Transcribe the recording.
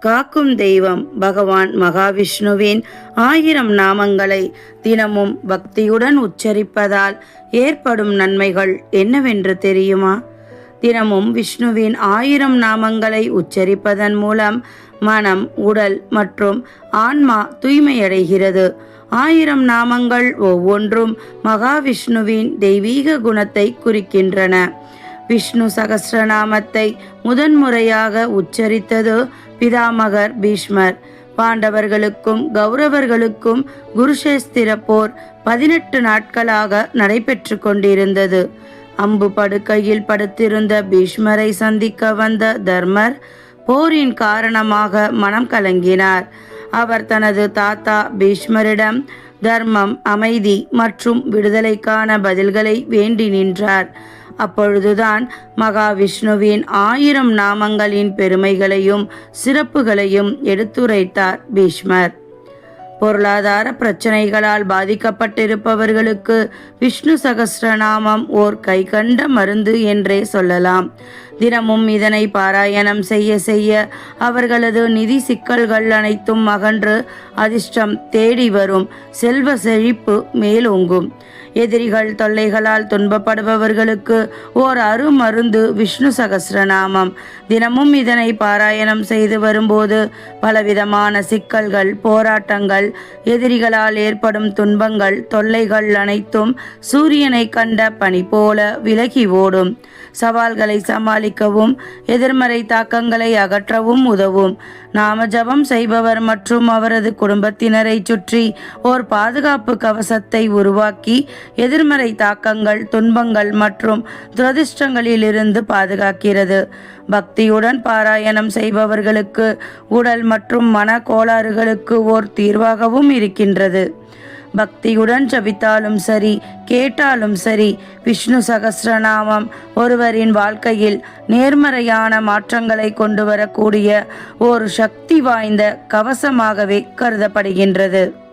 காக்கும் தெய்வம் பகவான் மகாவிஷ்ணுவின் ஆயிரம் நாமங்களை தினமும் பக்தியுடன் உச்சரிப்பதால் ஏற்படும் நன்மைகள் என்னவென்று தெரியுமா? தினமும் விஷ்ணுவின் ஆயிரம் நாமங்களை உச்சரிப்பதன் மூலம் மனம் உடல் மற்றும் ஆன்மா தூய்மையடைகிறது. ஆயிரம் நாமங்கள் ஒவ்வொன்றும் மகாவிஷ்ணுவின் தெய்வீக குணத்தை குறிக்கின்றன. விஷ்ணு சகசிரநாமத்தை முதன்முறையாக உச்சரித்தது பிதாமகர் பீஷ்மர். பாண்டவர்களுக்கும் கௌரவர்களுக்கும் குருஷேஸ்திர போர் பதினெட்டு நாட்களாக நடைபெற்று கொண்டிருந்தது. அம்பு படுக்கையில் படுத்திருந்த பீஷ்மரை சந்திக்க வந்த தர்மர் போரின் காரணமாக மனம் கலங்கினார். அவர் தனது தாத்தா பீஷ்மரிடம் தர்மம் அமைதி மற்றும் விடுதலைக்கான பதில்களை வேண்டி நின்றார். அப்பொழுதுதான் மகாவிஷ்ணுவின் ஆயிரம் நாமங்களின் பெருமைகளையும் சிறப்புகளையும் எடுத்துரைத்தார் பீஷ்மர். பொருளாதார பிரச்சனைகளால் பாதிக்கப்பட்டிருப்பவர்களுக்கு விஷ்ணு சகசிரநாமம் ஓர் கைகண்ட மருந்து என்றே சொல்லலாம். தினமும் இதனை பாராயணம் செய்ய செய்ய அவர்களது நிதி சிக்கல்கள் அனைத்தும் அகன்று அதிர்ஷ்டம் தேடி வரும். செல்வ செழிப்பு மேலோங்கும். எதிரிகள் தொல்லைகளால் துன்பப்படுபவர்களுக்கு ஓர் அருமருந்து விஷ்ணு சகசிரநாமம். தினமும் இதனை பாராயணம் செய்து வரும்போது பலவிதமான சிக்கல்கள் போராட்டங்கள் எதிரிகளால் ஏற்படும் துன்பங்கள் தொல்லைகள் அனைத்தும் சூரியனை கண்ட பனி போல விலகி ஓடும். சவால்களை சமாளி பாதிக்கவும் எதிர்மறை தாக்கங்களை அகற்றவும் உதவும். நாம ஜபம் செய்பவர் மற்றும் அவரது குடும்பத்தினரை சுற்றி ஓர் பாதுகாப்பு கவசத்தை உருவாக்கி எதிர்மறை தாக்கங்கள் துன்பங்கள் மற்றும் துரதிர்ஷ்டங்களிலிருந்து பாதுகாக்கிறது. பக்தியுடன் பாராயணம் செய்பவர்களுக்கு உடல் மற்றும் மன கோளாறுகளுக்கு ஓர் தீர்வாகவும் இருக்கின்றது. பக்தியுடன் ஜபித்தாலும் சரி கேட்டாலும் சரி விஷ்ணு சகசிரநாமம் ஒருவரின் வாழ்க்கையில் நேர்மறையான மாற்றங்களை கொண்டு வரக்கூடிய ஒரு சக்தி வாய்ந்த கவசமாகவே கருதப்படுகின்றது.